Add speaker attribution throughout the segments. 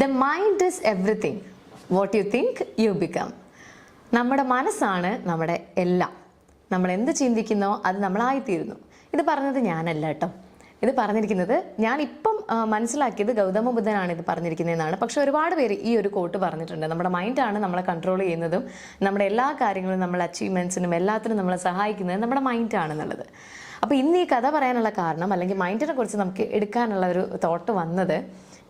Speaker 1: The mind is everything what you think you become നമ്മുടെ മനസ്സാണ് നമ്മുടെ എല്ലാം. നമ്മൾ എന്ത് ചിന്തിക്കുന്നോ അത് നമ്മളായിത്തീരുന്നു. ഇത് പറഞ്ഞത് ഞാനല്ല കേട്ടോ. ഇത് പറഞ്ഞിരിക്കുന്നത് ഞാൻ ഇപ്പം മനസ്സിലാക്കിയത് ഗൗതമ ബുദ്ധനാണ് ഇത് പറഞ്ഞിരിക്കുന്നതെന്നാണ്. പക്ഷെ ഒരുപാട് പേര് ഈ ഒരു കോട്ട് പറഞ്ഞിട്ടുണ്ട്. നമ്മുടെ മൈൻഡാണ് നമ്മളെ കൺട്രോൾ ചെയ്യുന്നതും നമ്മുടെ എല്ലാ കാര്യങ്ങളും നമ്മളെ അച്ചീവ്മെന്റ്സിനും എല്ലാത്തിനും നമ്മളെ സഹായിക്കുന്നത് നമ്മുടെ മൈൻഡാണെന്നുള്ളത് അപ്പോൾ ഇന്ന് ഈ കഥ പറയാനുള്ള കാരണം അല്ലെങ്കിൽ മൈൻഡിനെ കുറിച്ച് നമുക്ക് എടുക്കാനുള്ള ഒരു തോട്ട് വന്നത്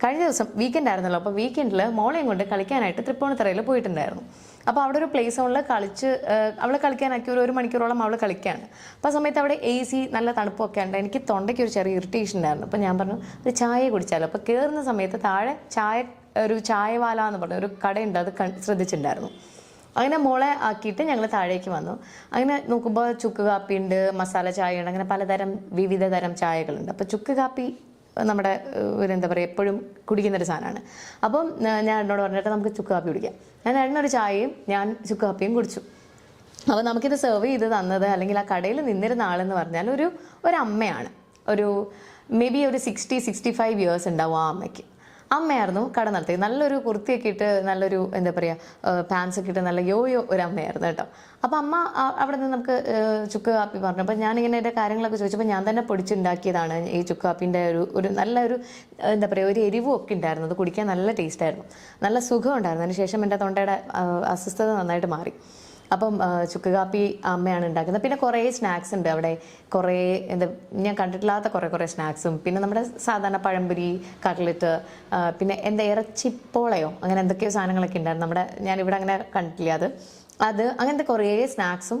Speaker 1: കഴിഞ്ഞ ദിവസം വീക്കെൻഡ് ആയിരുന്നല്ലോ അപ്പോൾ വീക്കെൻഡിൽ മോളെയും കൊണ്ട് കളിക്കാനായിട്ട് തൃപ്പൂണിത്തറയിൽ പോയിട്ടുണ്ടായിരുന്നു. അപ്പോൾ അവിടെ ഒരു പ്ലേ സോണിൽ കളിച്ച് അവളെ കളിക്കാനാക്കി ഒരു ഒരു മണിക്കൂറോളം അവൾ കളിക്കുകയാണ് അപ്പോൾ ആ സമയത്ത് അവിടെ എ സി നല്ല തണുപ്പൊക്കെ ഉണ്ട് എനിക്ക് തൊണ്ടയ്ക്ക് ഒരു ചെറിയ ഇറിറ്റേഷൻ ഉണ്ടായിരുന്നു അപ്പോൾ ഞാൻ പറഞ്ഞു ഒരു ചായ കുടിച്ചാലോ? അപ്പോൾ കയറുന്ന സമയത്ത് താഴെ ചായ ഒരു ചായവാല എന്ന് പറഞ്ഞ ഒരു കടയുണ്ട് അത് ശ്രദ്ധിച്ചിട്ടുണ്ടായിരുന്നു. അങ്ങനെ മോളെ ആക്കിയിട്ട് ഞങ്ങൾ താഴേക്ക് വന്നു. അങ്ങനെ നോക്കുമ്പോൾ ചുക്ക് കാപ്പി ഉണ്ട് മസാല ചായ ഉണ്ട് അങ്ങനെ പലതരം വിവിധ തരം ചായകളുണ്ട്. അപ്പോൾ ചുക്ക് കാപ്പി നമ്മുടെ ഒരു എന്താ പറയുക എപ്പോഴും കുടിക്കുന്നൊരു സാധനമാണ്. അപ്പം ഞാൻ എന്നോട് പറഞ്ഞിട്ട് നമുക്ക് ചുക്ക് കാപ്പി കുടിക്കാം. ഞാൻ ഏട്ടനൊരു ചായയും ഞാൻ ചുക്ക് കാപ്പിയും കുടിച്ചു. അപ്പോൾ നമുക്കിത് സെർവ് ചെയ്ത് തന്നത് അല്ലെങ്കിൽ ആ കടയിൽ നിന്നിരുന്ന ആളെന്ന് പറഞ്ഞാൽ ഒരു ഒരു അമ്മയാണ് ഒരു മേ ബി ഒരു സിക്സ്റ്റി സിക്സ്റ്റി ഫൈവ് ഇയേഴ്സ് ഉണ്ടാവും ആ അമ്മയ്ക്ക്. അമ്മയായിരുന്നു കട നടത്തിയത് നല്ലൊരു കുർത്തിയൊക്കെ ഇട്ട് നല്ലൊരു എന്താ പറയുക പാൻസ് ഒക്കെ ഇട്ട് നല്ല യോയോ ഒരു അമ്മയായിരുന്നു കേട്ടോ. അപ്പോൾ അമ്മ അവിടെ നിന്ന് നമുക്ക് ചുക്ക് കാപ്പി പറഞ്ഞു. അപ്പോൾ ഞാനിങ്ങനെ എന്റെ കാര്യങ്ങളൊക്കെ ചോദിച്ചപ്പോൾ ഞാൻ തന്നെ പൊടിച്ചുണ്ടാക്കിയതാണ് ഈ ചുക്ക് കാപ്പിന്റെ ഒരു ഒരു നല്ലൊരു എന്താ പറയുക ഒരു എരിവും ഒക്കെ ഉണ്ടായിരുന്നു. അത് കുടിക്കാൻ നല്ല ടേസ്റ്റായിരുന്നു നല്ല സുഖം ഉണ്ടായിരുന്നു. അതിന് ശേഷം എന്റെ തൊണ്ടയുടെ അസ്വസ്ഥത നന്നായിട്ട് മാറി. അപ്പം ചുക്ക് കാപ്പി അമ്മയാണ് ഉണ്ടാക്കുന്നത്. പിന്നെ കുറേ സ്നാക്സ് ഉണ്ട് അവിടെ. കുറേ എന്താ ഞാൻ കണ്ടിട്ടില്ലാത്ത കുറേ കുറേ സ്നാക്സും. പിന്നെ നമ്മുടെ സാധാരണ പഴംപൊരി കട്ട്ലറ്റ് പിന്നെ എന്താ ഇറച്ചിപ്പോളയോ? അങ്ങനെ എന്തൊക്കെയോ സാധനങ്ങളൊക്കെ ഉണ്ടായിരുന്നു. നമ്മുടെ ഞാൻ ഞാനിവിടെ അങ്ങനെ കണ്ടിട്ടില്ല അത്. അത് അങ്ങനത്തെ കുറേ സ്നാക്സും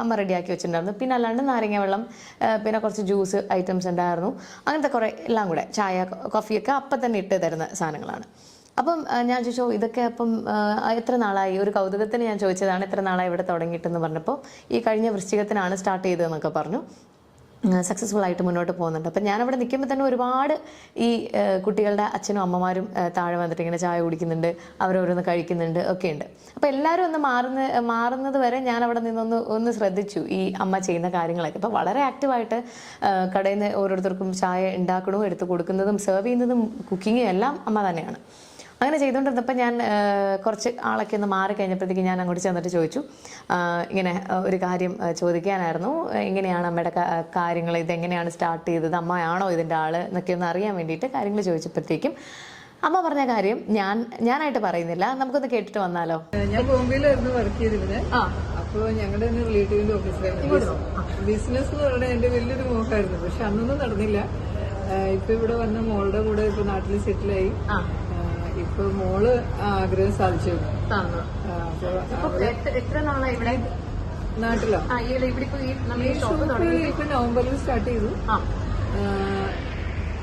Speaker 1: അമ്മ റെഡിയാക്കി വെച്ചിട്ടുണ്ടായിരുന്നു. പിന്നെ അല്ലാണ്ട് നാരങ്ങ വെള്ളം പിന്നെ കുറച്ച് ജ്യൂസ് ഐറ്റംസ് ഉണ്ടായിരുന്നു. അങ്ങനത്തെ കുറേ എല്ലാം കൂടെ ചായ കോഫിയൊക്കെ അപ്പം തന്നെ ഇട്ട് തരുന്ന സാധനങ്ങളാണ്. അപ്പം ഞാൻ ചോദിച്ചു ഇതൊക്കെ അപ്പം എത്ര നാളായി? ഒരു കൗതുകത്തിന് ഞാൻ ചോദിച്ചതാണ് എത്ര നാളായി ഇവിടെ തുടങ്ങിയിട്ടെന്ന് പറഞ്ഞപ്പോൾ ഈ കഴിഞ്ഞ വൃശ്ചികത്തിനാണ് സ്റ്റാർട്ട് ചെയ്തതെന്നൊക്കെ പറഞ്ഞു. സക്സസ്ഫുൾ ആയിട്ട് മുന്നോട്ട് പോകുന്നുണ്ട്. അപ്പം ഞാനവിടെ നിൽക്കുമ്പോൾ തന്നെ ഒരുപാട് ഈ കുട്ടികളുടെ അച്ഛനും അമ്മമാരും താഴെ വന്നിട്ട് ഇങ്ങനെ ചായ കുടിക്കുന്നുണ്ട് അവരോരോന്ന് കഴിക്കുന്നുണ്ട് ഒക്കെ ഉണ്ട് അപ്പോൾ എല്ലാവരും ഒന്ന് മാറുന്ന മാറുന്നത് വരെ ഞാൻ അവിടെ നിന്നൊന്ന് ഒന്ന് ശ്രദ്ധിച്ചു ഈ അമ്മ ചെയ്യുന്ന കാര്യങ്ങളൊക്കെ. അപ്പോൾ വളരെ ആക്റ്റീവായിട്ട് കടയിൽ നിന്ന് ഓരോരുത്തർക്കും ചായ ഉണ്ടാക്കണവും എടുത്ത് കൊടുക്കുന്നതും സെർവ് ചെയ്യുന്നതും കുക്കിങ്ങും എല്ലാം അമ്മ തന്നെയാണ്. അങ്ങനെ ചെയ്തുകൊണ്ടിരുന്നപ്പോൾ ഞാൻ കുറച്ച് ആളൊക്കെ ഒന്ന് മാറി കഴിഞ്ഞപ്പോഴത്തേക്ക് ഞാൻ അങ്ങോട്ട് ചെന്നിട്ട് ചോദിച്ചു. ഇങ്ങനെ ഒരു കാര്യം ചോദിക്കാനായിരുന്നു. എങ്ങനെയാണ് അമ്മയുടെ കാര്യങ്ങൾ ഇതെങ്ങനെയാണ് സ്റ്റാർട്ട് ചെയ്തത്? അമ്മയാണോ ഇതിന്റെ ആൾ എന്നൊക്കെ ഒന്ന് അറിയാൻ വേണ്ടിയിട്ട് കാര്യങ്ങൾ ചോദിച്ചപ്പോഴത്തേക്കും അമ്മ പറഞ്ഞ കാര്യം ഞാൻ ഞാനായിട്ട് പറയുന്നില്ല. നമുക്കൊന്ന് കേട്ടിട്ട് വന്നാലോ?
Speaker 2: ഞാൻ ബോംബെയിലായിരുന്നു വർക്ക് ചെയ്തിരുന്നത് അപ്പൊ ഞങ്ങളുടെ തന്നെ റിലേറ്റീവിന്റെ ഓഫീസിലായിരുന്നു. ബിസിനസ് എന്ന് പറയുന്നത് എന്റെ വലിയൊരു മോക്കായിരുന്നു. പക്ഷെ അന്നൊന്നും നടന്നില്ല. ഇപ്പൊ ഇവിടെ വന്ന മോളുടെ കൂടെ ഇപ്പൊ നാട്ടിൽ സെറ്റിലായി.
Speaker 1: ആ.
Speaker 2: ഇപ്പൊ മോൾ ആഗ്രഹം സാധിച്ചു.
Speaker 1: എത്ര ഇവിടെ?
Speaker 2: നാട്ടിലോ?
Speaker 1: ഈ
Speaker 2: ഷോപ്പ് ഇപ്പൊ നവംബറിൽ സ്റ്റാർട്ട് ചെയ്തു.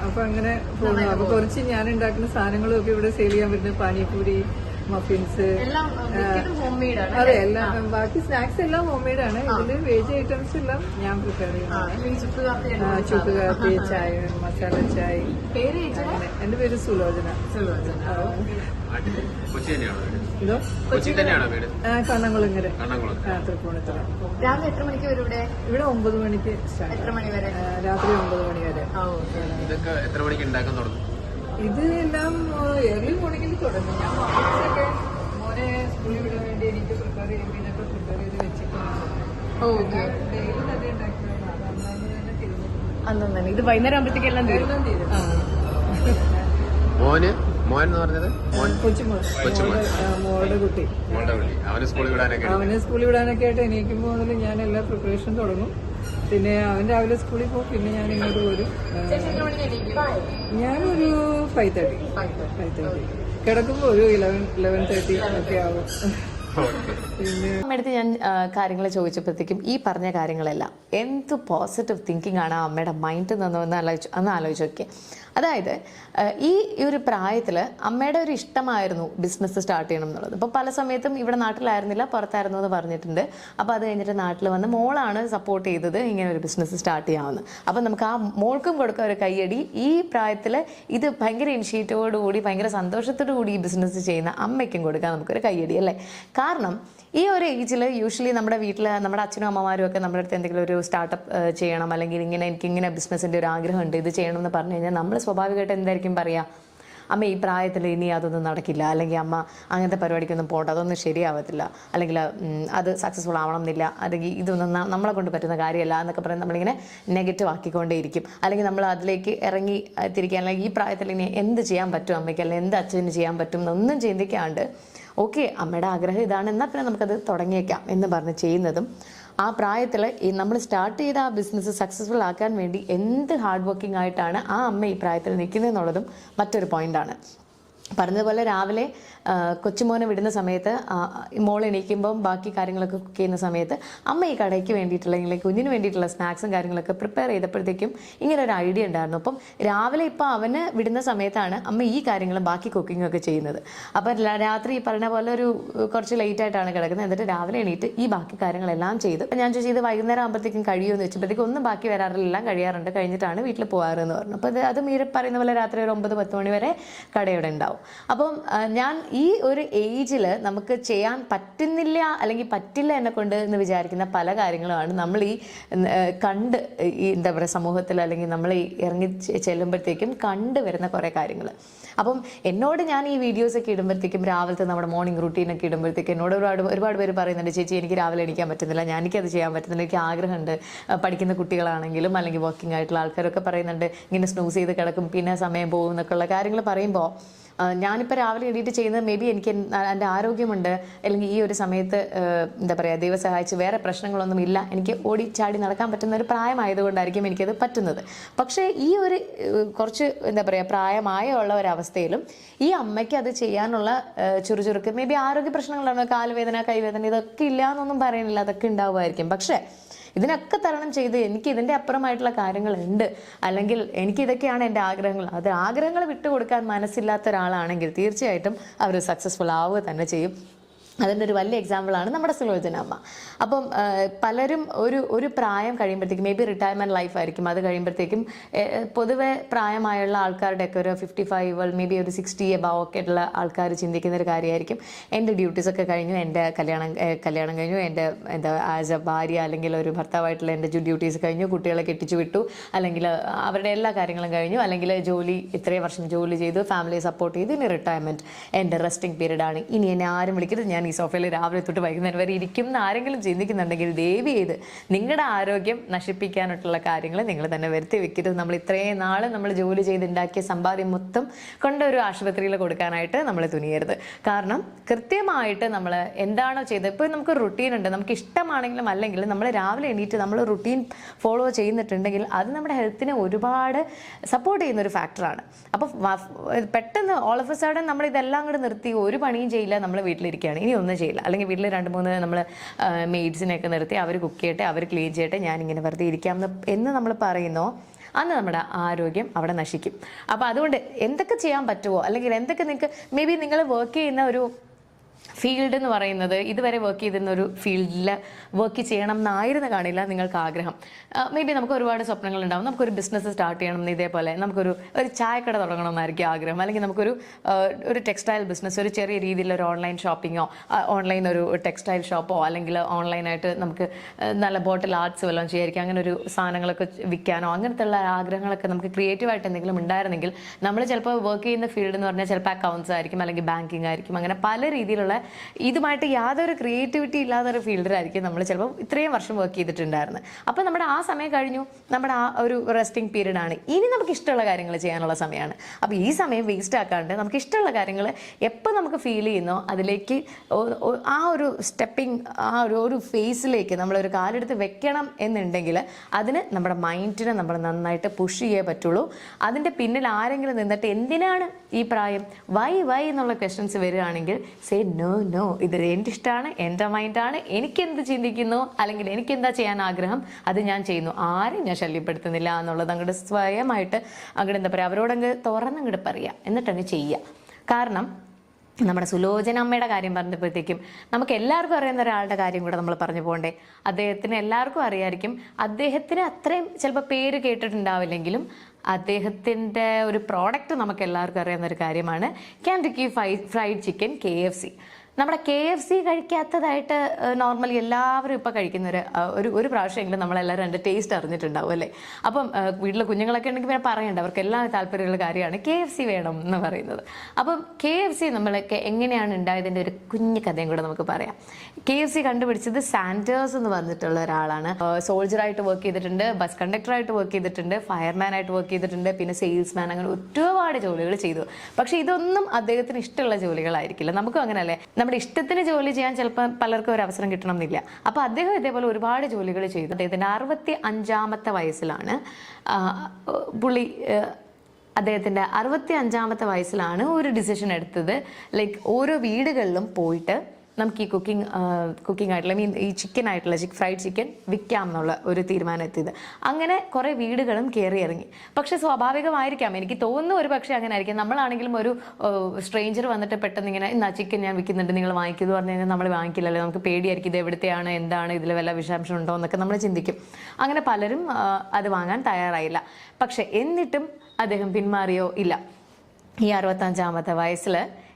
Speaker 2: അപ്പൊ അങ്ങനെ പോകുന്നു. അപ്പൊ കുറച്ച് ഞാൻ ഉണ്ടാക്കുന്ന സാധനങ്ങളും ഒക്കെ ഇവിടെ സെയിൽ ചെയ്യാൻ പറ്റുന്ന പാനിപൂരി മഫിൻസ്
Speaker 1: എല്ലാം ഹോം മെയ്ഡ് ആണ്
Speaker 2: അതെ എല്ലാം ബാക്കി സ്നാക്സ് എല്ലാം ഹോം മെയ്ഡ് ആണ് ഇതിൽ വെജ് ഐറ്റംസ് എല്ലാം ഞാൻ പ്രിപ്പയർ ചെയ്യുന്നത്
Speaker 1: ചുക്ക് കാപ്പി
Speaker 2: ചായ മസാല ചായ. എന്റെ പേര് സുലോചന.
Speaker 3: കൊച്ചി തന്നെയാണോ
Speaker 2: ഇതോ കണ്ണംകുളങ്ങര. തൃപ്പൂണിത്തറ.
Speaker 1: രാവിലെ എത്ര മണിക്ക് വരും ഇവിടെ?
Speaker 2: ഇവിടെ ഒമ്പത് മണിക്ക് സ്റ്റാർട്ട്
Speaker 1: എത്ര മണി വരെ?
Speaker 2: രാത്രി ഒമ്പത് മണി വരെ.
Speaker 3: ഇതൊക്കെ എത്ര മണിക്ക് ഉണ്ടാക്കാൻ തുടങ്ങും?
Speaker 2: ഇത് എല്ലാം ഏർലി മോർണിംഗിൽ തുടങ്ങും. ഞാൻ ഒക്കെ മോനെ സ്കൂളിൽ വിടാൻ വേണ്ടി എനിക്ക് പ്രിപ്പയർ ചെയ്യുന്നതിനൊക്കെ പ്രിപ്പയർ ചെയ്ത് വെച്ചിട്ടുണ്ട് ഡെയിലി തന്നെ അന്നാന്ന് തന്നെ
Speaker 1: അന്നു തന്നെ. ഇത് വൈകുന്നേരം ആകുമ്പോഴത്തേക്ക് എല്ലാം തീരും.
Speaker 2: തീരും
Speaker 3: മോന്? മോൻ എന്ന് പറഞ്ഞത്? മോൻ?
Speaker 2: കൊച്ചുമോൾ
Speaker 3: കൊച്ചുമോൻ.
Speaker 2: മോളുടെ, കുട്ടി.
Speaker 3: അവന് സ്കൂളിൽ വിടാനൊക്കെ
Speaker 2: അവനെ സ്കൂളിൽ വിടാനൊക്കെ ആയിട്ട് എനിക്ക് മുതൽ ഞാൻ എല്ലാ പ്രിപ്പറേഷൻ തുടങ്ങും. പിന്നെ അവൻ രാവിലെ സ്കൂളിൽ പോകും. പിന്നെ ഞാൻ ഇങ്ങോട്ട് വരും ഞാനൊരു ഫൈവ് തേർട്ടി ഫൈവ് തേർട്ടി കിടക്കുമ്പോൾ ഒരു ഇലവൻ ഇലവൻ തേർട്ടി ഒക്കെ ആവും.
Speaker 1: അമ്മയടുത്ത് ഞാൻ കാര്യങ്ങൾ ചോദിച്ചപ്പോഴത്തേക്കും ഈ പറഞ്ഞ കാര്യങ്ങളെല്ലാം എന്ത് പോസിറ്റീവ് തിങ്കിങ് ആണ് അമ്മയുടെ മൈൻഡിൽ നിന്ന് ഒന്ന് ആലോചിച്ച് ഒന്ന് ആലോചിച്ച് അതായത് ഈ ഒരു പ്രായത്തിൽ അമ്മയുടെ ഒരു ഇഷ്ടമായിരുന്നു ബിസിനസ് സ്റ്റാർട്ട് ചെയ്യണം എന്നുള്ളത്. ഇപ്പോൾ പല സമയത്തും ഇവിടെ നാട്ടിലായിരുന്നില്ല പുറത്തായിരുന്നു എന്ന് പറഞ്ഞിട്ടുണ്ട്. അപ്പോൾ അത് കഴിഞ്ഞിട്ട് നാട്ടിൽ വന്ന് മോളാണ് സപ്പോർട്ട് ചെയ്തത് ഇങ്ങനെ ഒരു ബിസിനസ് സ്റ്റാർട്ട് ചെയ്യാമെന്ന്. അപ്പോൾ നമുക്ക് ആ മോൾക്കും കൊടുക്കാൻ ഒരു കൈയടി ഈ പ്രായത്തിൽ ഇത് ഭയങ്കര ഇനിഷ്യേറ്റീവോടുകൂടി ഭയങ്കര സന്തോഷത്തോടു കൂടി ഈ ബിസിനസ് ചെയ്യുന്ന അമ്മയ്ക്കും കൊടുക്കാൻ നമുക്കൊരു കൈയടി അല്ലേ? കാരണം ഈ ഒരു ഏജിൽ യൂഷ്വലി നമ്മുടെ വീട്ടിൽ നമ്മുടെ അച്ഛനും അമ്മമാരും ഒക്കെ നമ്മുടെ അടുത്ത് എന്തെങ്കിലും ഒരു സ്റ്റാർട്ടപ്പ് ചെയ്യണം. അല്ലെങ്കിൽ ഇങ്ങനെ എനിക്ക് ഇങ്ങനെ ബിസിനസ്സിന്റെ ഒരു ആഗ്രഹമുണ്ട് ഇത് ചെയ്യണം എന്ന് പറഞ്ഞു കഴിഞ്ഞാൽ നമ്മൾ സ്വാഭാവികമായിട്ട് എന്തായിരിക്കും പറയുക അമ്മ ഈ പ്രായത്തിൽ ഇനി അതൊന്നും നടക്കില്ല. അല്ലെങ്കിൽ അമ്മ അങ്ങനത്തെ പരിപാടിക്കൊന്നും പോട്ടെ അതൊന്നും ശരിയാവത്തില്ല. അല്ലെങ്കിൽ അത് സക്സസ്ഫുൾ ആവണം എന്നില്ല അല്ലെങ്കിൽ ഇതൊന്നും നമ്മളെ കൊണ്ട് പറ്റുന്ന കാര്യമല്ല എന്നൊക്കെ പറഞ്ഞ് നമ്മളിങ്ങനെ നെഗറ്റീവ് ആക്കിക്കൊണ്ടേയിരിക്കും. അല്ലെങ്കിൽ നമ്മൾ അതിലേക്ക് ഇറങ്ങി തിരിക്കുക അല്ലെങ്കിൽ ഈ പ്രായത്തിൽ ഇനി എന്ത് ചെയ്യാൻ പറ്റും അമ്മയ്ക്ക്? അല്ലെങ്കിൽ എന്ത് അച്ഛന് ചെയ്യാൻ പറ്റും? എന്നൊന്നും ചിന്തിക്കാണ്ട് ഓക്കെ അമ്മയുടെ ആഗ്രഹം ഇതാണ് എന്നാൽ പിന്നെ നമുക്കത് തുടങ്ങിയേക്കാം എന്ന് പറഞ്ഞ് ചെയ്യുന്നതും ആ പ്രായത്തിൽ ഈ നമ്മൾ സ്റ്റാർട്ട് ചെയ്ത ആ ബിസിനസ് സക്സസ്ഫുൾ ആക്കാൻ വേണ്ടി എന്ത് ഹാർഡ് വർക്കിംഗ് ആയിട്ടാണ് ആ അമ്മ ഈ പ്രായത്തിൽ നിൽക്കുന്നത് എന്നുള്ളതും മറ്റൊരു പോയിന്റാണ് പറഞ്ഞതുപോലെ രാവിലെ കൊച്ചുമോനെ വിടുന്ന സമയത്ത് മോൾ എണീക്കുമ്പം ബാക്കി കാര്യങ്ങളൊക്കെ കുക്ക് ചെയ്യുന്ന സമയത്ത് അമ്മ ഈ കടയ്ക്ക് വേണ്ടിയിട്ടുള്ള അല്ലെങ്കിൽ കുഞ്ഞിന് വേണ്ടിയിട്ടുള്ള സ്നാക്സും കാര്യങ്ങളൊക്കെ പ്രിപ്പയർ ചെയ്തപ്പോഴത്തേക്കും ഇങ്ങനെ ഒരു ഐഡിയ ഉണ്ടായിരുന്നു. അപ്പം രാവിലെ ഇപ്പോൾ അവന് വിടുന്ന സമയത്താണ് അമ്മ ഈ കാര്യങ്ങളും ബാക്കി കുക്കിംഗ് ഒക്കെ ചെയ്യുന്നത്. അപ്പം രാത്രി ഈ പറഞ്ഞ പോലെ ഒരു കുറച്ച് ലേറ്റ് ആയിട്ടാണ് കിടക്കുന്നത്. എന്നിട്ട് രാവിലെ എണീറ്റ് ഈ ബാക്കി കാര്യങ്ങളെല്ലാം ചെയ്ത്. ഞാൻ ചോദിച്ചു ഇത് വൈകുന്നേരം ആകുമ്പോഴത്തേക്കും കഴിയുമെന്ന് വെച്ചപ്പോഴത്തേക്കും ഒന്നും ബാക്കി വരാറില്ല എല്ലാം കഴിയാറുണ്ട്. കഴിഞ്ഞിട്ടാണ് വീട്ടിൽ പോകാറെന്ന് പറഞ്ഞു. അപ്പോൾ അത് അത് ഈ പറയുന്ന പോലെ രാത്രി ഒരു ഒമ്പത് പത്ത് മണി വരെ കടയുടെ ഉണ്ടാവും. അപ്പം ഞാൻ ഈ ഒരു ഏജിൽ നമുക്ക് ചെയ്യാൻ പറ്റുന്നില്ല അല്ലെങ്കിൽ പറ്റില്ല എന്നെ കൊണ്ട് എന്ന് വിചാരിക്കുന്ന പല കാര്യങ്ങളുമാണ് നമ്മൾ ഈ കണ്ട് ഈ എന്താ പറയുക സമൂഹത്തിൽ അല്ലെങ്കിൽ നമ്മൾ ഈ ഇറങ്ങി ചെല്ലുമ്പോഴത്തേക്കും കണ്ടുവരുന്ന കുറേ കാര്യങ്ങൾ. അപ്പം എന്നോട് ഞാൻ ഈ വീഡിയോസ് ഒക്കെ ഇടുമ്പോഴത്തേക്കും രാവിലത്തെ നമ്മുടെ മോർണിംഗ് റുട്ടീനൊക്കെ ഇടുമ്പോഴത്തേക്കും എന്നോട് ഒരുപാട് ഒരുപാട് പേര് പറയുന്നുണ്ട് ചേച്ചി എനിക്ക് രാവിലെ എണീക്കാൻ പറ്റുന്നില്ല. ഞാൻ എനിക്കത് ചെയ്യാൻ പറ്റുന്നില്ല. എനിക്ക് ആഗ്രഹമുണ്ട്. പഠിക്കുന്ന കുട്ടികളാണെങ്കിലും അല്ലെങ്കിൽ വർക്കിംഗ് ആയിട്ടുള്ള ആൾക്കാരൊക്കെ പറയുന്നുണ്ട് ഇങ്ങനെ സ്നൂസ് ചെയ്ത് കിടക്കും പിന്നെ സമയം പോകും എന്നൊക്കെയുള്ള കാര്യങ്ങൾ പറയുമ്പോൾ ഞാനിപ്പോൾ രാവിലെ എണീറ്റ് ചെയ്യുന്നത് മേ ബി എനിക്ക് എൻ- എന്റെ ആരോഗ്യമുണ്ട്. അല്ലെങ്കിൽ ഈ ഒരു സമയത്ത് എന്താ പറയുക ദൈവം സഹായിച്ച് വേറെ പ്രശ്നങ്ങളൊന്നും ഇല്ല. എനിക്ക് ഓടി ചാടി നടക്കാൻ പറ്റുന്ന ഒരു പ്രായമായതുകൊണ്ടായിരിക്കും എനിക്കത് പറ്റുന്നത്. പക്ഷേ ഈ ഒരു കുറച്ച് എന്താ പറയുക പ്രായമായ ഉള്ള ഒരവസ്ഥയിലും ഈ അമ്മയ്ക്ക് അത് ചെയ്യാനുള്ള ചുറുചുറുക്ക് മേ ബി ആരോഗ്യ പ്രശ്നങ്ങളാണ് കാലുവേദന കൈവേദന ഇതൊക്കെ ഇല്ല എന്നൊന്നും പറയുന്നില്ല അതൊക്കെ ഉണ്ടാവുമായിരിക്കും. പക്ഷേ ഇതിനൊക്കെ തരണം ചെയ്ത് എനിക്ക് ഇതിന്റെ അപ്പുറമായിട്ടുള്ള കാര്യങ്ങൾ ഉണ്ട് അല്ലെങ്കിൽ എനിക്ക് ഇതൊക്കെയാണ് എന്റെ ആഗ്രഹങ്ങൾ. അത് ആഗ്രഹങ്ങൾ വിട്ടുകൊടുക്കാൻ മനസ്സില്ലാത്ത ഒരാളാണെങ്കിൽ തീർച്ചയായിട്ടും അവർ സക്സസ്ഫുൾ ആവുക തന്നെ ചെയ്യും. അതിന്റെ ഒരു വലിയ എക്സാമ്പിളാണ് നമ്മുടെ സുലോചന അമ്മ. അപ്പം പലരും ഒരു ഒരു പ്രായം കഴിയുമ്പോഴത്തേക്കും മേ ബി റിട്ടയർമെന്റ് ലൈഫ് ആയിരിക്കും. അത് കഴിയുമ്പോഴത്തേക്കും പൊതുവെ പ്രായമായുള്ള ആൾക്കാരുടെയൊക്കെ ഒരു ഫിഫ്റ്റി ഫൈവ് മേ ബി ഒരു സിക്സ്റ്റി എബാവ് ഒക്കെ ഉള്ള ആൾക്കാർ ചിന്തിക്കുന്ന ഒരു കാര്യമായിരിക്കും. എന്റെ ഡ്യൂട്ടീസൊക്കെ കഴിഞ്ഞു എന്റെ കല്യാണം കല്യാണം കഴിഞ്ഞു എന്റെ എന്താ ആസ് എ ഭാര്യ അല്ലെങ്കിൽ ഒരു ഭർത്താവായിട്ടുള്ള എന്റെ ഡ്യൂട്ടീസ് കഴിഞ്ഞു കുട്ടികളെ കെട്ടിച്ചു വിട്ടു അല്ലെങ്കിൽ അവരുടെ എല്ലാ കാര്യങ്ങളും കഴിഞ്ഞു അല്ലെങ്കിൽ ജോലി ഇത്രയും വർഷം ജോലി ചെയ്തു ഫാമിലിയെ സപ്പോർട്ട് ചെയ്തു ഇനി റിട്ടയർമെന്റ് എന്റെ റെസ്റ്റിംഗ് പീരീഡാണ് ഇനി എന്നെ ആരും വിളിക്കരുത് ഞാൻ ഈ സോഫയിൽ രാവിലെ തൊട്ട് വൈകുന്നേരം വരെ ഇരിക്കും എന്ന് ആരെങ്കിലും ചിന്തിക്കുന്നുണ്ടെങ്കിൽ ദയവ് ചെയ്ത് നിങ്ങളുടെ ആരോഗ്യം നശിപ്പിക്കാനായിട്ടുള്ള കാര്യങ്ങൾ നിങ്ങൾ തന്നെ വരുത്തി വെക്കരുത്. നമ്മൾ ഇത്രയും നാൾ നമ്മൾ ജോലി ചെയ്തുണ്ടാക്കിയ സമ്പാദ്യം മൊത്തം കൊണ്ടൊരു ആശുപത്രിയിൽ കൊടുക്കാനായിട്ട് നമ്മൾ തുനിയരുത്. കാരണം കൃത്യമായിട്ട് നമ്മൾ എന്താണോ ചെയ്തത്. ഇപ്പോൾ നമുക്ക് റുട്ടീൻ ഉണ്ട്. നമുക്ക് ഇഷ്ടമാണെങ്കിലും അല്ലെങ്കിലും നമ്മൾ രാവിലെ എണീറ്റ് നമ്മൾ റുട്ടീൻ ഫോളോ ചെയ്യുന്നിട്ടുണ്ടെങ്കിൽ അത് നമ്മുടെ ഹെൽത്തിനെ ഒരുപാട് സപ്പോർട്ട് ചെയ്യുന്ന ഒരു ഫാക്ടറാണ് അപ്പോൾ പെട്ടെന്ന് ഓൾ ഓഫ് എ സഡൻ നമ്മൾ ഇതെല്ലാം കൂടെ നിർത്തി. ഒരു പണിയും ചെയ്യില്ല. നമ്മൾ വീട്ടിലിരിക്കുകയാണ്. ഇനി ഒന്നും ചെയ്യില്ല. അല്ലെങ്കിൽ വീട്ടിൽ രണ്ട് മൂന്ന് നമ്മൾ മെയ്ഡ്സിനെയൊക്കെ നിർത്തി അവർ കുക്ക് ചെയ്യട്ടെ അവർ ക്ലീൻ ചെയ്യട്ടെ ഞാൻ ഇങ്ങനെ വെറുതെ ഇരിക്കാം എന്ന് നമ്മൾ പറയുന്നോ അന്ന് നമ്മുടെ ആരോഗ്യം അവിടെ നശിക്കും. അപ്പോൾ അതുകൊണ്ട് എന്തൊക്കെ ചെയ്യാൻ പറ്റുമോ അല്ലെങ്കിൽ എന്തൊക്കെ നിങ്ങൾക്ക് മേ ബി നിങ്ങൾ വർക്ക് ചെയ്യുന്ന ഒരു ഫീൽഡ് എന്ന് പറയുന്നത് ഇതുവരെ വർക്ക് ചെയ്തിരുന്ന ഒരു ഫീൽഡിൽ വർക്ക് ചെയ്യണം എന്നായിരുന്നു കാണില്ല നിങ്ങൾക്ക് ആഗ്രഹം. മേ ബി നമുക്ക് ഒരുപാട് സ്വപ്നങ്ങൾ ഉണ്ടാവും. നമുക്കൊരു ബിസിനസ് സ്റ്റാർട്ട് ചെയ്യണം എന്ന് ഇതേപോലെ നമുക്കൊരു ഒരു ചായക്കട തുടങ്ങണം എന്നായിരിക്കും ആഗ്രഹം. അല്ലെങ്കിൽ നമുക്കൊരു ഒരു ടെക്സ്റ്റൈൽ ബിസിനസ് ഒരു ചെറിയ രീതിയിൽ ഒരു ഓൺലൈൻ ഷോപ്പിങ്ങോ ഓൺലൈൻ ഒരു ടെക്സ്റ്റൈൽ ഷോപ്പോ അല്ലെങ്കിൽ ഓൺലൈനായിട്ട് നമുക്ക് നല്ല ബോട്ടിൽ ആർട്സ് വല്ലതും ചെയ്യായിരിക്കും. അങ്ങനെ ഒരു സാധനങ്ങളൊക്കെ വിൽക്കാനോ അങ്ങനത്തെ ഉള്ള ആഗ്രഹങ്ങളൊക്കെ നമുക്ക് ക്രിയേറ്റീവായിട്ട് എന്തെങ്കിലും ഉണ്ടായിരുന്നെങ്കിൽ നമ്മൾ ചിലപ്പോൾ വർക്ക് ചെയ്യുന്ന ഫീൽഡ് എന്ന് പറഞ്ഞാൽ ചിലപ്പോൾ അക്കൗണ്ട്സ് ആയിരിക്കും അല്ലെങ്കിൽ ബാങ്കിങ് ആയിരിക്കും. അങ്ങനെ പല രീതിയിലുള്ള ഇതുമായിട്ട് യാതൊരു ക്രിയേറ്റിവിറ്റി ഇല്ലാത്ത ഒരു ഫീൽഡിലായിരിക്കും നമ്മൾ ചിലപ്പോൾ ഇത്രയും വർഷം വർക്ക് ചെയ്തിട്ടുണ്ടായിരുന്നത് അപ്പോൾ നമ്മുടെ ആ സമയം കഴിഞ്ഞു. നമ്മുടെ ആ ഒരു റെസ്റ്റിംഗ് പീരീഡ് ആണ്. ഇനി നമുക്ക് ഇഷ്ടമുള്ള കാര്യങ്ങൾ ചെയ്യാനുള്ള സമയമാണ് അപ്പോൾ ഈ സമയം വേസ്റ്റ് ആക്കാണ്ട് നമുക്ക് ഇഷ്ടമുള്ള കാര്യങ്ങൾ എപ്പോൾ നമുക്ക് ഫീൽ ചെയ്യുന്നോ അതിലേക്ക് ആ ഒരു സ്റ്റെപ്പിംഗ് ആ ഒരു ഒരു ഫേസിലേക്ക് നമ്മളൊരു കാലെടുത്ത് വെക്കണം എന്നുണ്ടെങ്കിൽ അതിന് നമ്മുടെ മൈൻഡിനെ നമ്മൾ നന്നായിട്ട് പുഷ് ചെയ്യേ പറ്റുള്ളൂ. അതിന്റെ പിന്നിൽ ആരെങ്കിലും നിന്നിട്ട് എന്തിനാണ് ഈ പ്രായം? വൈ വൈ എന്നുള്ള ക്വസ്റ്റ്യൻസ് വരികയാണെങ്കിൽ സേ നോ നോ നോ ഇത് എന്റെ ഇഷ്ടമാണ് എന്റെ മൈൻഡാണ്? എനിക്കെന്ത് ചിന്തിക്കുന്നു? അല്ലെങ്കിൽ എനിക്കെന്താ ചെയ്യാൻ ആഗ്രഹം? അത് ഞാൻ ചെയ്യുന്നു. ആരും ഞാൻ ശല്യപ്പെടുത്തുന്നില്ല എന്നുള്ളത് അങ്ങോട്ട് സ്വയമായിട്ട് അങ്ങോട്ട് എന്താ പറയുക അവരോടങ്ങ് തുറന്നങ്ങോട്ട് പറയുക എന്നിട്ടങ്ങ് ചെയ്യുക കാരണം നമ്മുടെ സുലോചന അമ്മയുടെ കാര്യം പറഞ്ഞപ്പോഴത്തേക്കും നമുക്ക് എല്ലാവർക്കും അറിയുന്ന ഒരാളുടെ കാര്യം കൂടെ നമ്മൾ പറഞ്ഞു പോകണ്ടേ. അദ്ദേഹത്തിന് എല്ലാവർക്കും അറിയായിരിക്കും. അദ്ദേഹത്തിന് അത്രയും ചിലപ്പോൾ പേര് കേട്ടിട്ടുണ്ടാവില്ലെങ്കിലും അദ്ദേഹത്തിന്റെ ഒരു പ്രോഡക്റ്റ് നമുക്ക് എല്ലാവർക്കും അറിയാവുന്ന ഒരു കാര്യമാണ്. Kentucky fry fried chicken K F C നമ്മുടെ കെ എഫ് സി കഴിക്കാത്തതായിട്ട് നോർമലി എല്ലാവരും ഇപ്പം കഴിക്കുന്ന ഒരു ഒരു പ്രാവശ്യമെങ്കിലും നമ്മളെല്ലാവരും എന്റെ ടേസ്റ്റ് അറിഞ്ഞിട്ടുണ്ടാവും അല്ലേ? അപ്പം വീട്ടിലെ കുഞ്ഞുങ്ങളൊക്കെ ഉണ്ടെങ്കിൽ പിന്നെ പറയണ്ട അവർക്ക് എല്ലാ താല്പര്യമുള്ള കാര്യമാണ് കെ എഫ് സി വേണം എന്ന് പറയുന്നത്. അപ്പം കെ എഫ് സി നമ്മളൊക്കെ എങ്ങനെയാണ് ഉണ്ടായതിന്റെ ഒരു കുഞ്ഞു കഥയും കൂടെ നമുക്ക് പറയാം. കെ എഫ് സി കണ്ടുപിടിച്ചത് സാൻഡേഴ്സ് എന്ന് പറഞ്ഞിട്ടുള്ള ഒരാളാണ്. സോൾജറായിട്ട് വർക്ക് ചെയ്തിട്ടുണ്ട് ബസ് കണ്ടക്ടറായിട്ട് വർക്ക് ചെയ്തിട്ടുണ്ട് ഫയർമാൻ ആയിട്ട് വർക്ക് ചെയ്തിട്ടുണ്ട് പിന്നെ സെയിൽസ്മാൻ അങ്ങനെ ഒരുപാട് ജോലികൾ ചെയ്തു. പക്ഷേ ഇതൊന്നും അദ്ദേഹത്തിന് ഇഷ്ടമുള്ള ജോലികളായിരിക്കില്ല. നമുക്കും അങ്ങനെയല്ലേ? നമ്മുടെ ഇഷ്ടത്തിന് ജോലി ചെയ്യാൻ ചിലപ്പോൾ പലർക്കും ഒരു അവസരം കിട്ടണം എന്നില്ല അപ്പോൾ അദ്ദേഹം ഇതേപോലെ ഒരുപാട് ജോലികൾ ചെയ്തു. അദ്ദേഹത്തിന്റെ അറുപത്തി അഞ്ചാമത്തെ വയസ്സിലാണ് പുള്ളി അദ്ദേഹത്തിന്റെ അറുപത്തി അഞ്ചാമത്തെ വയസ്സിലാണ് ഒരു ഡിസിഷൻ എടുത്തത്. ലൈക്ക് ഓരോ വീടുകളിലും പോയിട്ട് നമുക്ക് ഈ കുക്കിംഗ് കുക്കിംഗ് ആയിട്ടുള്ള മീൻ ഈ ചിക്കൻ ആയിട്ടുള്ള ചിക്ക് ഫ്രൈഡ് ചിക്കൻ വിൽക്കാം എന്നുള്ള ഒരു തീരുമാനം എത്തിയത് അങ്ങനെ കുറേ വീടുകളും കയറി ഇറങ്ങി. പക്ഷെ സ്വാഭാവികമായിരിക്കാം. എനിക്ക് തോന്നുന്നു ഒരു പക്ഷേ അങ്ങനെ ആയിരിക്കും നമ്മളാണെങ്കിലും ഒരു സ്ട്രേഞ്ചർ വന്നിട്ട് പെട്ടെന്ന് ഇങ്ങനെ എന്നാ ചിക്കൻ ഞാൻ വിൽക്കുന്നുണ്ട് നിങ്ങൾ വാങ്ങിക്കുമെന്ന് പറഞ്ഞു കഴിഞ്ഞാൽ നമ്മൾ വാങ്ങിക്കില്ലല്ലോ. നമുക്ക് പേടിയായിരിക്കും ഇത് എവിടുത്തെയാണ് എന്താണ് ഇതിൽ വല്ല വിഷാംശം ഉണ്ടോ എന്നൊക്കെ നമ്മൾ ചിന്തിക്കും. അങ്ങനെ പലരും അത് വാങ്ങാൻ തയ്യാറായില്ല. പക്ഷെ എന്നിട്ടും അദ്ദേഹം പിന്മാറിയോ ഇല്ല. ഈ അറുപത്തഞ്ചാമത്തെ വയസ്സിൽ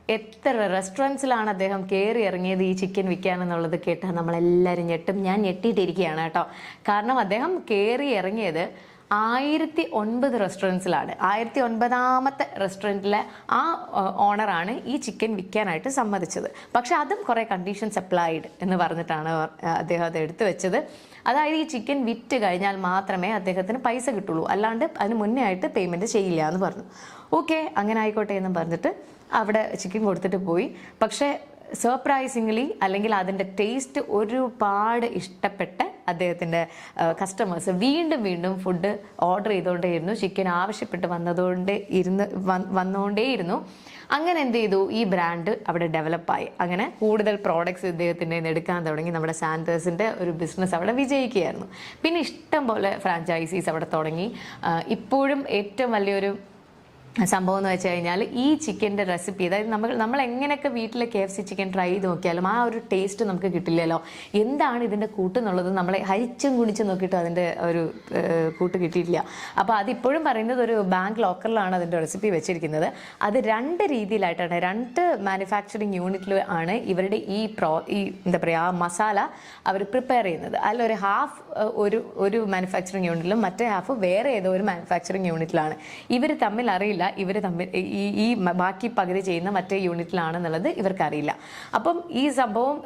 Speaker 1: എത്ര റെസ്റ്റോറന്റ്സിലാണ് അദ്ദേഹം കയറി ഇറങ്ങിയത് ഈ ചിക്കൻ വിൽക്കാനെന്നുള്ളത് കേട്ടാൽ നമ്മളെല്ലാവരും ഞെട്ടും. ഞാൻ ഞെട്ടിയിട്ടിരിക്കുകയാണ് കേട്ടോ. കാരണം അദ്ദേഹം കയറി ഇറങ്ങിയത് ആയിരത്തി ഒൻപത് റെസ്റ്റോറന്റ്സിലാണ് ആയിരത്തി ഒൻപതാമത്തെ റെസ്റ്റോറന്റിലെ ആ ഓണറാണ് ഈ ചിക്കൻ വിൽക്കാനായിട്ട് സമ്മതിച്ചത്. പക്ഷെ അതും കുറേ കണ്ടീഷൻസ് അപ്ലൈഡ് എന്ന് പറഞ്ഞിട്ടാണ് അദ്ദേഹം അത് എടുത്തു വെച്ചത്. അതായത് ഈ ചിക്കൻ വിറ്റ് കഴിഞ്ഞാൽ മാത്രമേ അദ്ദേഹത്തിന് പൈസ കിട്ടുള്ളൂ. അല്ലാണ്ട് അതിന് മുന്നേ ആയിട്ട് പേയ്മെന്റ് ചെയ്യില്ല എന്ന് പറഞ്ഞു. ഓക്കെ അങ്ങനെ ആയിക്കോട്ടെ എന്ന് പറഞ്ഞിട്ട് അവിടെ ചിക്കൻ കൊടുത്തിട്ട് പോയി. പക്ഷേ സർപ്രൈസിംഗ്ലി അല്ലെങ്കിൽ അതിന്റെ ടേസ്റ്റ് ഒരുപാട് ഇഷ്ടപ്പെട്ട് അദ്ദേഹത്തിന്റെ കസ്റ്റമേഴ്സ് വീണ്ടും വീണ്ടും ഫുഡ് ഓർഡർ ചെയ്തുകൊണ്ടേയിരുന്നു. ചിക്കൻ ആവശ്യപ്പെട്ട് വന്നതുകൊണ്ട് ഇരുന്ന് വന്നുകൊണ്ടേയിരുന്നു. അങ്ങനെ എന്ത് ചെയ്തു? ഈ ബ്രാൻഡ് അവിടെ ഡെവലപ്പായി അങ്ങനെ കൂടുതൽ പ്രോഡക്ട്സ് ഇദ്ദേഹത്തിന്റെ എടുക്കാൻ തുടങ്ങി. നമ്മുടെ സാന്തേഴ്സിന്റെ ഒരു ബിസിനസ് അവിടെ വിജയിക്കുകയായിരുന്നു. പിന്നെ ഇഷ്ടം പോലെ ഫ്രാഞ്ചൈസീസ് അവിടെ തുടങ്ങി. ഇപ്പോഴും ഏറ്റവും വലിയൊരു സംഭവം എന്ന് വെച്ച് കഴിഞ്ഞാൽ ഈ ചിക്കന്റെ റെസിപ്പി അതായത് നമ്മൾ നമ്മൾ എങ്ങനെയൊക്കെ വീട്ടിൽ K F C chicken try ചെയ്ത് നോക്കിയാലും ആ ഒരു ടേസ്റ്റ് നമുക്ക് കിട്ടില്ലല്ലോ. എന്താണ് ഇതിന്റെ കൂട്ട് എന്നുള്ളത് നമ്മളെ ഹരിച്ചും കുണിച്ചും നോക്കിയിട്ട് അതിന്റെ ഒരു കൂട്ട് കിട്ടിയിട്ടില്ല. അപ്പോൾ അതിപ്പോഴും പറയുന്നത് ഒരു ബാങ്ക് ലോക്കറിലാണ് അതിന്റെ റെസിപ്പി വെച്ചിരിക്കുന്നത്. അത് രണ്ട് രീതിയിലായിട്ടാണ് രണ്ട് മാനുഫാക്ചറിങ് യൂണിറ്റിൽ ആണ് ഇവരുടെ ഈ പ്രോ ഈ എന്താ പറയുക ആ മസാല അവർ പ്രിപ്പയർ ചെയ്യുന്നത്. അതിലൊരു ഹാഫ് ഒരു ഒരു മാനുഫാക്ചറിങ് യൂണിറ്റിലും മറ്റേ ഹാഫ് വേറെ ഏതോ ഒരു മാനുഫാക്ചറിങ് യൂണിറ്റിലാണ് ഇവർ തമ്മിൽ അറിയില്ല. ഇവർ തമ്മിൽ ഈ ഈ ബാക്കി പകുതി ചെയ്യുന്ന മറ്റേ യൂണിറ്റിലാണെന്നുള്ളത് ഇവർക്കറിയില്ല. അപ്പം ഈ സംഭവം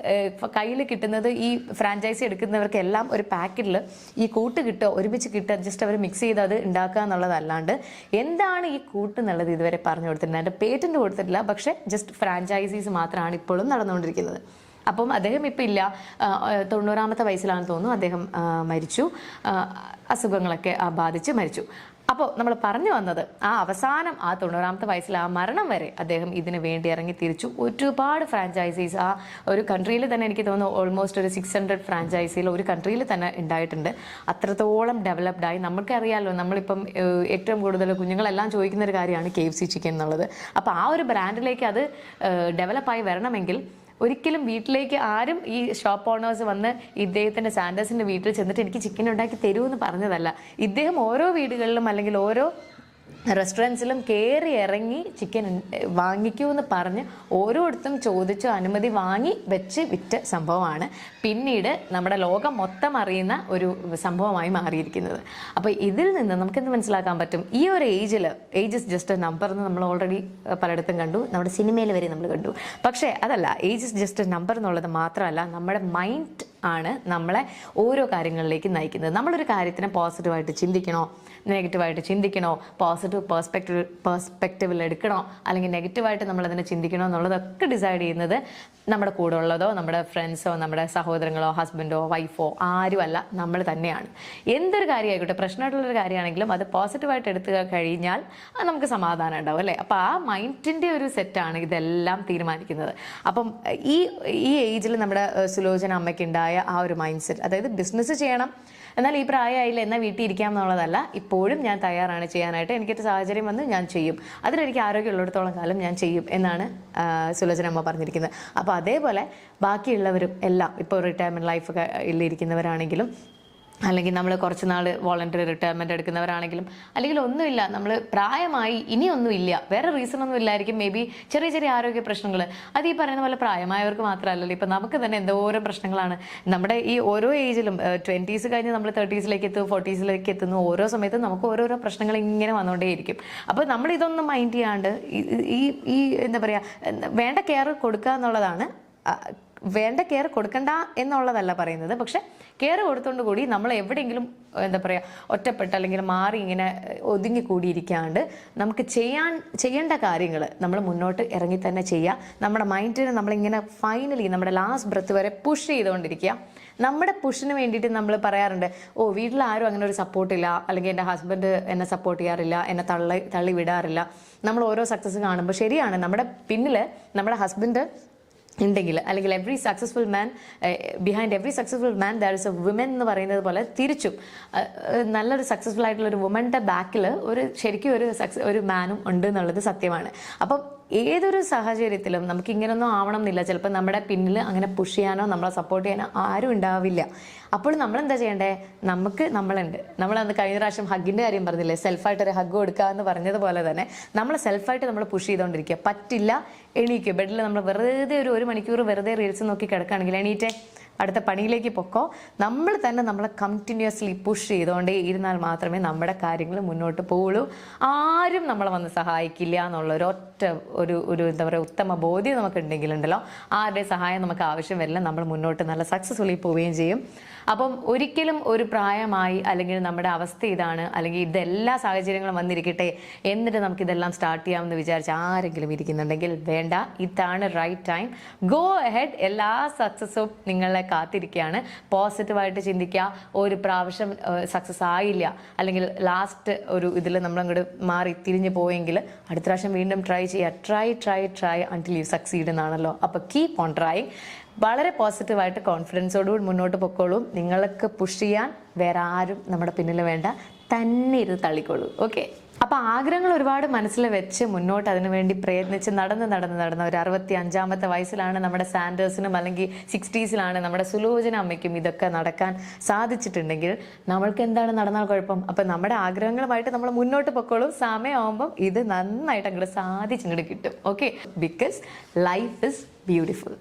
Speaker 1: കയ്യിൽ കിട്ടുന്നത് ഈ ഫ്രാഞ്ചൈസി എടുക്കുന്നവർക്കെല്ലാം ഒരു പാക്കറ്റിൽ ഈ കൂട്ട് കിട്ടുക ഒരുമിച്ച് കിട്ടുക ജസ്റ്റ് അവർ മിക്സ് ചെയ്ത് അത് ഉണ്ടാക്കുക എന്നുള്ളതല്ലാണ്ട് എന്താണ് ഈ കൂട്ട് എന്നുള്ളത് ഇതുവരെ പറഞ്ഞു കൊടുത്തിട്ടില്ല. അതിന്റെ പേറ്റന്റ് കൊടുത്തിട്ടില്ല. പക്ഷേ ജസ്റ്റ് ഫ്രാഞ്ചൈസീസ് മാത്രമാണ് ഇപ്പോഴും നടന്നുകൊണ്ടിരിക്കുന്നത്. അപ്പം അദ്ദേഹം ഇപ്പം ഇല്ല. തൊണ്ണൂറാമത്തെ വയസ്സിലാണെന്ന് തോന്നുന്നു അദ്ദേഹം മരിച്ചു. അസുഖങ്ങളൊക്കെ ബാധിച്ച് മരിച്ചു. അപ്പോൾ നമ്മൾ പറഞ്ഞു വന്നത് ആ അവസാനം ആ തൊണ്ണൂറാമത്തെ വയസ്സിൽ ആ മരണം വരെ അദ്ദേഹം ഇതിന് വേണ്ടി ഇറങ്ങി തിരിച്ചു. ഒരുപാട് ഫ്രാഞ്ചൈസീസ് ആ ഒരു കൺട്രിയിൽ തന്നെ എനിക്ക് തോന്നുന്നു ഓൾമോസ്റ്റ് ഒരു സിക്സ് ഹൺഡ്രഡ് ഫ്രാഞ്ചൈസിയിൽ ഒരു കൺട്രിയിൽ തന്നെ ഉണ്ടായിട്ടുണ്ട്. അത്രത്തോളം ഡെവലപ്ഡ് ആയി. നമുക്കറിയാമല്ലോ നമ്മളിപ്പം ഏറ്റവും കൂടുതൽ കുഞ്ഞുങ്ങളെല്ലാം ചോദിക്കുന്ന ഒരു കാര്യമാണ് കെ എഫ് സി ചിക്കൻ എന്നുള്ളത്. അപ്പോൾ ആ ഒരു ബ്രാൻഡിലേക്ക് അത് ഡെവലപ്പായി വരണമെങ്കിൽ ഒരിക്കലും വീട്ടിലേക്ക് ആരും ഈ ഷോപ്പ് ഓണേഴ്സ് വന്ന് ഇദ്ദേഹത്തിന്റെ സാൻഡേഴ്സിന്റെ വീട്ടിൽ ചെന്നിട്ട് എനിക്ക് ചിക്കൻ ഉണ്ടാക്കി തരൂ എന്ന് പറഞ്ഞതല്ല. ഇദ്ദേഹം ഓരോ വീടുകളിലും അല്ലെങ്കിൽ ഓരോ റെസ്റ്റോറന്റ്സിലും കയറി ഇറങ്ങി ചിക്കൻ വാങ്ങിക്കൂ എന്ന് പറഞ്ഞ് ഓരോരുത്തരും ചോദിച്ചു അനുമതി വാങ്ങി വെച്ച് വിറ്റ സംഭവമാണ്. പിന്നീട് നമ്മുടെ ലോകം മൊത്തം അറിയുന്ന ഒരു സംഭവമായി മാറിയിരിക്കുന്നത്. അപ്പോൾ ഇതിൽ നിന്ന് നമുക്ക് എന്ത് മനസ്സിലാക്കാൻ പറ്റും? ഈ ഒരു ഏജിൽ age is just a number എന്ന് നമ്മൾ ഓൾറെഡി പലയിടത്തും കണ്ടു. നമ്മുടെ സിനിമയിൽ വരെ നമ്മൾ കണ്ടു. പക്ഷേ അതല്ല age is just a number എന്നുള്ളത് മാത്രമല്ല നമ്മുടെ മൈൻഡ് ആണ് നമ്മളെ ഓരോ കാര്യങ്ങളിലേക്ക് നയിക്കുന്നത്. നമ്മളൊരു കാര്യത്തിനെ പോസിറ്റീവായിട്ട് ചിന്തിക്കണോ? നെഗറ്റീവായിട്ട് ചിന്തിക്കണോ? പോസിറ്റീവ് പേഴ്സ്പെക്റ്റീവ് പേഴ്സ്പെക്റ്റീവിൽ എടുക്കണോ? അല്ലെങ്കിൽ നെഗറ്റീവായിട്ട് നമ്മളതിനെ ചിന്തിക്കണോ എന്നുള്ളതൊക്കെ ഡിസൈഡ് ചെയ്യുന്നത് നമ്മുടെ കൂടെ ഉള്ളതോ നമ്മുടെ ഫ്രണ്ട്സോ നമ്മുടെ സഹോദരങ്ങളോ ഹസ്ബൻഡോ വൈഫോ ആരുമല്ല നമ്മൾ തന്നെയാണ്. എന്തൊരു കാര്യമായിക്കോട്ടെ പ്രശ്നമായിട്ടുള്ളൊരു കാര്യമാണെങ്കിലും അത് പോസിറ്റീവായിട്ട് എടുത്തു കഴിഞ്ഞാൽ അത് നമുക്ക് സമാധാനം ഉണ്ടാവും അല്ലേ? അപ്പോൾ ആ മൈൻഡിന്റെ ഒരു സെറ്റാണ് ഇതെല്ലാം തീരുമാനിക്കുന്നത്. അപ്പം ഈ ഈ ഏജിൽ നമ്മുടെ സുലോചന അമ്മയ്ക്ക് ഉണ്ടായ ആ ഒരു മൈൻഡ് സെറ്റ് അതായത് ബിസിനസ് ചെയ്യണം എന്നാൽ ഈ പ്രായമായില്ല എന്നാൽ വീട്ടിൽ ഇരിക്കാം എന്നുള്ളതല്ല ഇപ്പോഴും ഞാൻ തയ്യാറാണ് ചെയ്യാനായിട്ട്. എനിക്കൊരു സാഹചര്യം വന്ന് ഞാൻ ചെയ്യും. അതിലെനിക്ക് ആരോഗ്യമുള്ളിടത്തോളം കാലം ഞാൻ ചെയ്യും എന്നാണ് സുലോചനമ്മ പറഞ്ഞിരിക്കുന്നത്. അപ്പോൾ അതേപോലെ ബാക്കിയുള്ളവരും എല്ലാം ഇപ്പോൾ റിട്ടയർമെന്റ് ലൈഫ് ഇരിക്കുന്നവരാണെങ്കിലും അല്ലെങ്കിൽ നമ്മൾ കുറച്ച് നാൾ വോളണ്ടറി റിട്ടയർമെന്റ് എടുക്കുന്നവരാണെങ്കിലും അല്ലെങ്കിൽ ഒന്നുമില്ല നമ്മൾ പ്രായമായി ഇനിയൊന്നും ഇല്ല വേറെ റീസൺ ഒന്നും ഇല്ലായിരിക്കും. മേ ബി ചെറിയ ചെറിയ ആരോഗ്യ പ്രശ്നങ്ങൾ അത് ഈ പറയുന്ന പോലെ പ്രായമായവർക്ക് മാത്രമല്ലല്ലോ. ഇപ്പം നമുക്ക് തന്നെ എന്തോരം പ്രശ്നങ്ങളാണ്. നമ്മുടെ ഈ ഓരോ ഏജിലും ട്വന്റീസ് കഴിഞ്ഞ് നമ്മൾ തേർട്ടീസിലേക്ക് എത്തും ഫോർട്ടീസിലേക്ക് എത്തുന്നു. ഓരോ സമയത്തും നമുക്ക് ഓരോരോ പ്രശ്നങ്ങൾ ഇങ്ങനെ വന്നുകൊണ്ടേയിരിക്കും അപ്പോൾ നമ്മൾ ഇതൊന്നും മൈൻഡ് ചെയ്യാണ്ട് ഈ- ഈ എന്താ പറയുക വേണ്ട കെയർ കൊടുക്കുക എന്നുള്ളതാണ് വേണ്ട കെയർ കൊടുക്കണ്ട എന്നുള്ളതല്ല പറയുന്നത്. പക്ഷെ കെയർ കൊടുത്തോണ്ട് കൂടി നമ്മൾ എവിടെയെങ്കിലും എന്താ പറയുക ഒറ്റപ്പെട്ട് അല്ലെങ്കിൽ മാറി ഇങ്ങനെ ഒതുങ്ങി കൂടിയിരിക്കാണ്ട് നമുക്ക് ചെയ്യാൻ ചെയ്യേണ്ട കാര്യങ്ങൾ നമ്മൾ മുന്നോട്ട് ഇറങ്ങി തന്നെ ചെയ്യുക നമ്മുടെ മൈൻഡിനെ നമ്മളിങ്ങനെ ഫൈനലി നമ്മുടെ ലാസ്റ്റ് ബ്രത്ത് വരെ പുഷ് ചെയ്തുകൊണ്ടിരിക്കുക. നമ്മുടെ പുഷിന് വേണ്ടിയിട്ട് നമ്മൾ പറയാറുണ്ട് ഓ വീട്ടിൽ ആരും അങ്ങനെ ഒരു സപ്പോർട്ടില്ല അല്ലെങ്കിൽ എന്റെ ഹസ്ബൻഡ് എന്നെ സപ്പോർട്ട് ചെയ്യാറില്ല. എന്നെ തള്ളി തള്ളി വിടാറില്ല. നമ്മൾ ഓരോ സക്സസ് കാണുമ്പോൾ ശരിയാണ്. നമ്മുടെ പിന്നിൽ നമ്മുടെ ഹസ്ബൻഡ് ഉണ്ടെങ്കിൽ അല്ലെങ്കിൽ every successful man behind every successful man there is a woman എന്ന് പറയുന്നത് പോലെ തിരിച്ചും നല്ലൊരു സക്സസ്ഫുൾ ആയിട്ടുള്ള ഒരു വുമന്റെ ബാക്കിൽ ഒരു ശരിക്കും ഒരു സക്സസ് ഒരു മാനും ഉണ്ട് എന്നുള്ളത് സത്യമാണ്. അപ്പം ഏതൊരു സാഹചര്യത്തിലും നമുക്ക് ഇങ്ങനൊന്നും ആവണം എന്നില്ല ചിലപ്പോൾ നമ്മുടെ പിന്നിൽ അങ്ങനെ പുഷ് ചെയ്യാനോ നമ്മളെ സപ്പോർട്ട് ചെയ്യാനോ ആരും ഉണ്ടാവില്ല. അപ്പോൾ നമ്മൾ എന്താ ചെയ്യേണ്ടേ? നമുക്ക് നമ്മളുണ്ട്. നമ്മൾ അന്ന് കഴിഞ്ഞ പ്രാവശ്യം ഹഗ്ഗിന്റെ കാര്യം പറഞ്ഞില്ലേ? സെൽഫായിട്ട് ഒരു ഹഗ് കൊടുക്കുക എന്ന് പറഞ്ഞതുപോലെ തന്നെ നമ്മൾ സെൽഫായിട്ട് നമ്മൾ പുഷ് ചെയ്തുകൊണ്ടിരിക്കുക പറ്റില്ല എണീക്കുക ബെഡിൽ നമ്മൾ വെറുതെ ഒരു ഒരു മണിക്കൂർ വെറുതെ റീൽസ് നോക്കി കിടക്കുകയാണെങ്കിൽ എണീറ്റേ. അടുത്ത പണിയിലേക്ക് പൊക്കോ. നമ്മൾ തന്നെ നമ്മളെ കണ്ടിന്യൂസ്ലി പുഷ് ചെയ്തുകൊണ്ടേ ഇരുന്നാൽ മാത്രമേ നമ്മുടെ കാര്യങ്ങൾ മുന്നോട്ട് പോവുള്ളൂ. ആരും നമ്മളെ വന്ന് സഹായിക്കില്ല എന്നുള്ള ഒരു ഒറ്റ ഒരു ഒരു എന്താ പറയുക ഉത്തമ ബോധ്യം നമുക്ക് ഉണ്ടെങ്കിലുണ്ടല്ലോ ആരുടെ സഹായം നമുക്ക് ആവശ്യം വരില്ല നമ്മൾ മുന്നോട്ട് നല്ല സക്സസ്ഫുള്ളി പോവുകയും ചെയ്യും. അപ്പം ഒരിക്കലും ഒരു പ്രായമായി അല്ലെങ്കിൽ നമ്മുടെ അവസ്ഥ ഇതാണ് അല്ലെങ്കിൽ ഇതെല്ലാ സാഹചര്യങ്ങളും വന്നിരിക്കട്ടെ എന്നിട്ട് നമുക്ക് ഇതെല്ലാം സ്റ്റാർട്ട് ചെയ്യാമെന്ന് വിചാരിച്ച് ആരെങ്കിലും ഇരിക്കുന്നുണ്ടെങ്കിൽ വേണ്ട ഇതാണ് റൈറ്റ് ടൈം ഗോ അഹെഡ് എല്ലാ സക്സസ്സും നിങ്ങളെ കാത്തിരിക്കുകയാണ്. പോസിറ്റീവായിട്ട് ചിന്തിക്കുക. ഒരു പ്രാവശ്യം സക്സസ് ആയില്ല. അല്ലെങ്കിൽ ലാസ്റ്റ് ഒരു ഇതിൽ നമ്മളങ്ങോട്ട് മാറി തിരിഞ്ഞു പോയെങ്കിൽ അടുത്ത പ്രാവശ്യം വീണ്ടും ട്രൈ ചെയ്യുക. Try try try until you succeed എന്നാണല്ലോ. അപ്പോൾ കീപ് ഓൺ ട്രൈ വളരെ പോസിറ്റീവായിട്ട് കോൺഫിഡൻസോടുകൂടി മുന്നോട്ട് പൊക്കോളൂ. നിങ്ങൾക്ക് പുഷ് ചെയ്യാൻ വേറെ ആരും നമ്മുടെ പിന്നിൽ വേണ്ട. തന്നെ ഇരുന്ന് തള്ളിക്കോളൂ. ഓക്കെ അപ്പൊ ആഗ്രഹങ്ങൾ ഒരുപാട് മനസ്സിൽ വെച്ച് മുന്നോട്ട് അതിനുവേണ്ടി പ്രയത്നിച്ച് നടന്ന് നടന്ന് നടന്ന ഒരു അറുപത്തി അഞ്ചാമത്തെ വയസ്സിലാണ് നമ്മുടെ സാൻഡേഴ്സിനും അല്ലെങ്കിൽ സിക്സ്റ്റീസിലാണ് നമ്മുടെ സുലോചന അമ്മയ്ക്കും ഇതൊക്കെ നടക്കാൻ സാധിച്ചിട്ടുണ്ടെങ്കിൽ നമ്മൾക്ക് എന്താണ് നടന്നാൽ കുഴപ്പം? അപ്പൊ നമ്മുടെ ആഗ്രഹങ്ങളുമായിട്ട് നമ്മൾ മുന്നോട്ട് പൊക്കോളും. സമയമാകുമ്പം ഇത് നന്നായിട്ട് അങ്ങോട്ട് സാധിച്ചിങ്ങോട്ട് കിട്ടും. Okay because life is beautiful